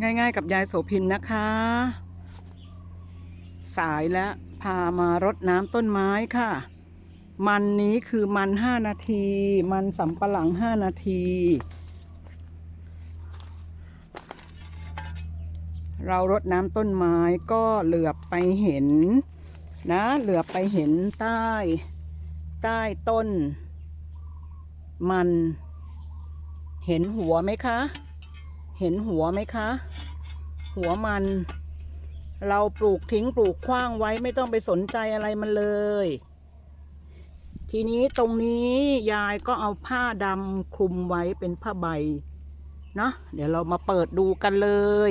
ง่าย ๆ กับยายโสพินนะคะ สายแล้วพามารดน้ำต้นไม้ค่ะ มันนี้คือมันห้านาที มันสำปะหลังห้านาที เรารดน้ำต้นไม้ก็เหลือบไปเห็น นะเหลือบไปเห็นใต้ ใต้ต้น มัน เห็นหัวไหมคะ เห็นหัวไหมคะ หัวมัน เราปลูกทิ้งปลูกขว้างไว้ไม่ต้องไปสนใจอะไรมันเลย ทีนี้ตรงนี้ยายก็เอาผ้าดำคลุมไว้เป็นผ้าใบเนาะเดี๋ยวเรามาเปิดดูกันเลย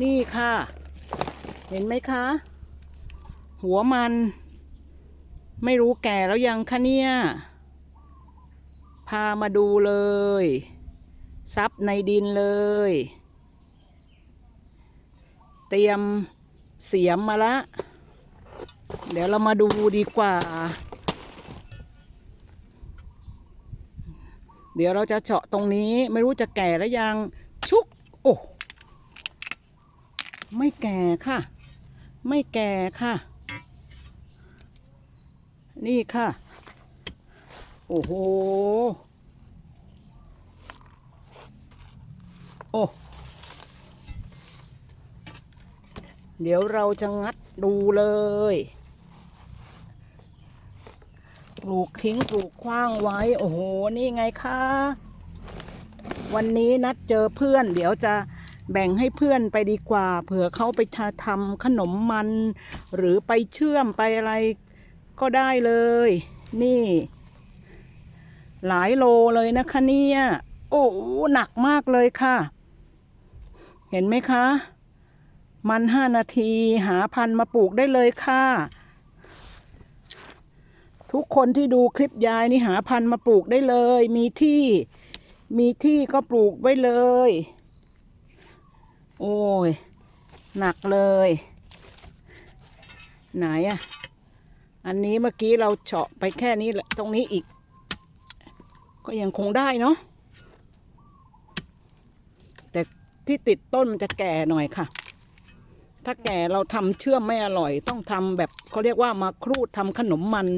นี่ค่ะ เห็นไหมคะ หัวมัน ไม่รู้แก่แล้วยังคะเนี่ย พามาดูเลย ซับในดินเลย เตรียมเสียมมาละ เดี๋ยวเรามาดูดีกว่า เดี๋ยวเราจะเจาะตรงนี้ไม่รู้จะแก่แล้วยัง ชุก โอ้ ไม่แก่ค่ะ ไม่แก่ค่ะ นี่ค่ะ โอ้โห โอ้ เดี๋ยวเราจะงัดดูเลย ปลูกทิ้งปลูกขว้างไว้ โอ้โห นี่ไงคะ วันนี้นัดเจอเพื่อน เดี๋ยวจะแบ่งให้เพื่อนไปดีกว่า เผื่อเขาไปทำขนมมัน หรือไปเชื่อมไปอะไรก็ได้เลย นี่ หลายโลเลยนะคะเนี่ย โอ้หนักมากเลยค่ะ เห็นไหมคะ มันห้านาทีหาพันธุ์มาปลูกได้เลยค่ะ ทุกคนที่ดูคลิปยายนี่หาพันธุ์มาปลูกได้เลย มีที่มีที่ก็ปลูกไว้เลย โอ้ย หนักเลย ไหนอะอันนี้เมื่อกี้เราเฉาะไปแค่นี้แหละตรงนี้อีก ก็ยังคงได้เนาะ แต่ ที่ติดต้นมันจะแก่หน่อยค่ะ ถ้าแก่เราทำเชื่อมไม่อร่อย ต้องทำแบบเขาเรียกว่ามาครูดทำขนมมัน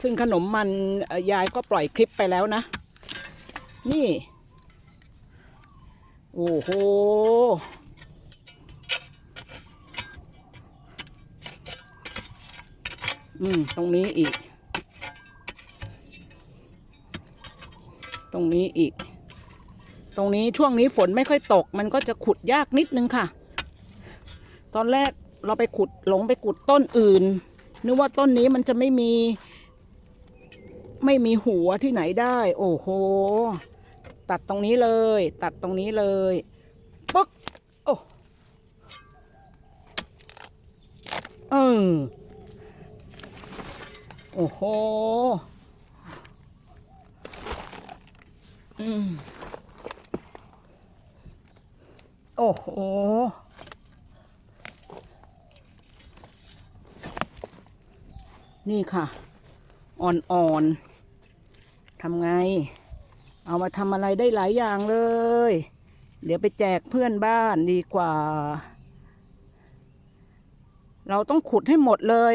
ซึ่งขนมมันยายก็ปล่อยคลิปไปแล้วนะ นี่ โอ้โหอืม ตรงนี้อีก ตรงนี้อีก ตรงนี้ช่วงนี้ฝนไม่ค่อยตก มันก็จะขุดยากนิดนึงค่ะ ตอนแรกเราไปขุดหลงไปขุดต้นอื่น นึกว่าต้นนี้มันจะไม่มี ไม่มีหัวที่ไหนได้ โอ้โห ตัดตรงนี้เลย ตัดตรงนี้เลยปึ๊กโอ้เออโอ้โห อืม โอ้โห นี่ค่ะ อ่อนๆ ทำไง เอามาทำอะไรได้หลายอย่างเลย เดี๋ยวไปแจกเพื่อนบ้านดีกว่า เราต้องขุดให้หมดเลย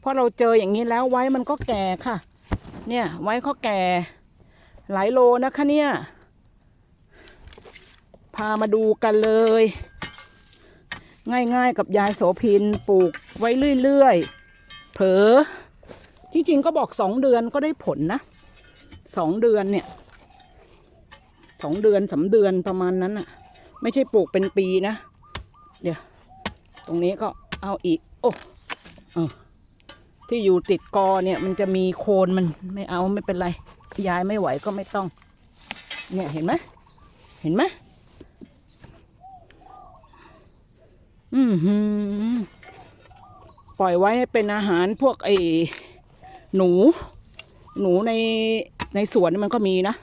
เพราะเราเจออย่างนี้แล้วไว้มันก็แก่ค่ะ เนี่ยไว้เขาแก่ หลายโลนะคะเนี่ยามาดูกันเลย ง่ายๆกับยายโสพินปลูกไว้เรื่อยๆ เผลอที่จริงก็บอกสองเดือนก็ได้ผลนะสองเดือนเนี่ยสองเดือนสามเดือนประมาณนั้นอะไม่ใช่ปลูกเป็นปีนะ เดี๋ยว ตรงนี้ก็เอาอีก โอ้เออที่อยู่ติดกอเนี่ย มันจะมีโคนมันไม่เอาไม่เป็นไรยายไม่ไหวก็ไม่ต้อง เนี่ยเห็นไหมเห็นไหม อืมหือ ปล่อยไว้ให้เป็นอาหารพวกไอ้หนู หนูในในสวนนี่มันก็มีนะ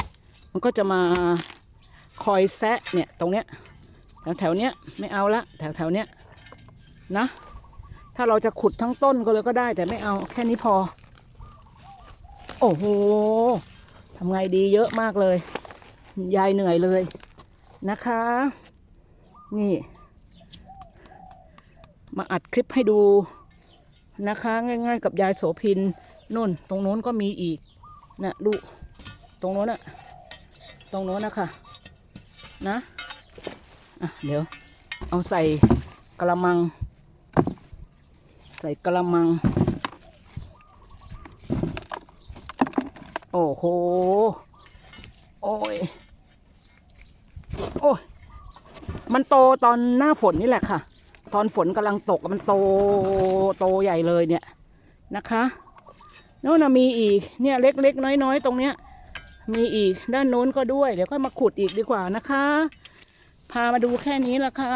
มันก็จะมาคอยแซะเนี่ยตรงเนี้ยแถวแถวเนี้ยไม่เอาละแถวแถวเนี้ยนะ ถ้าเราจะขุดทั้งต้นก็เลยก็ได้ แต่ไม่เอาแค่นี้พอ โอ้โหทำไงดีเยอะมากเลย ยายเหนื่อยเลยนะคะ นี่ มาอัดคลิปให้ดูนะคะ ง่ายๆกับยายโสพินนู่น ตรงโน้นก็มีอีกนะลูกตรงโน้นอะตรงโน้นนะคะนะอะเดี๋ยวเอาใส่กระมัง ใส่กระมัง โอ้โห โอ้ย โอ้ย มันโตตอนหน้าฝนนี่แหละค่ะ ตอนฝนกำลังตกมันโตโตใหญ่เลยเนี่ยนะคะโน่นมีอีกเนี่ยเล็กๆน้อยๆ ตรงเนี้ย มีอีกด้านโน้นก็ด้วย เดี๋ยวก็มาขุดอีกดีกว่านะคะ พามาดูแค่นี้ละค่ะ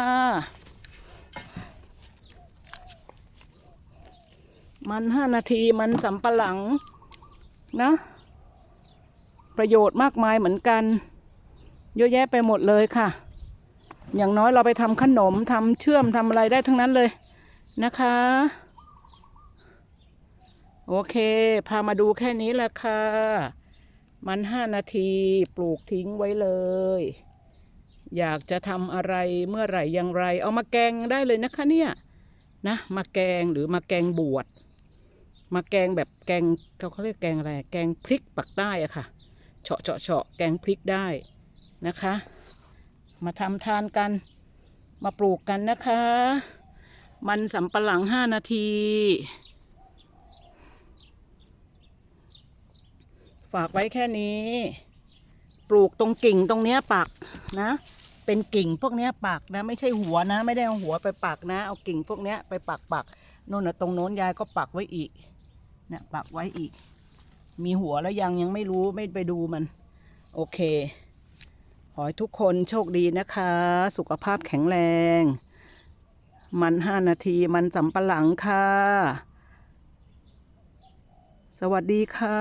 มันห้านาทีมันสำปะหลังนะ ประโยชน์มากมายเหมือนกัน เยอะแยะไปหมดเลยค่ะ อย่างน้อยเราไปทำขนมทำเชื่อมทำอะไรได้ทั้งนั้นเลยนะคะ โอเค พามาดูแค่นี้แหละค่ะ มันห้านาทีปลูกทิ้งไว้เลย อยากจะทำอะไรเมื่อไหร่อย่างไร เอามาแกงได้เลยนะคะเนี่ยนะมาแกงหรือมาแกงบวชมาแกงแบบแกงเขาเขาเรียกแกงอะไร แกงพริกปักใต้อะค่ะเฉาะเฉาะเฉาะแกงพริกได้นะคะ มาทำทานกัน มาปลูกกันนะคะ มันสำปะหลังห้านาที ฝากไว้แค่นี้ ปลูกตรงกิ่งตรงเนี้ยปักนะ เป็นกิ่งพวกเนี้ยปักนะ ไม่ใช่หัวนะ ไม่ได้เอาหัวไปปักนะ เอากิ่งพวกเนี้ยไปปักปักนู่นนะตรงโน้นยายก็ปักไว้อีกเนี่ยปักไว้อีก มีหัวแล้วยังยังไม่รู้ไม่ไปดูมัน โอเค ขอให้ทุกคนโชคดีนะคะ สุขภาพแข็งแรง มันห้านาทีมันสำปะหลังค่ะ สวัสดีค่ะ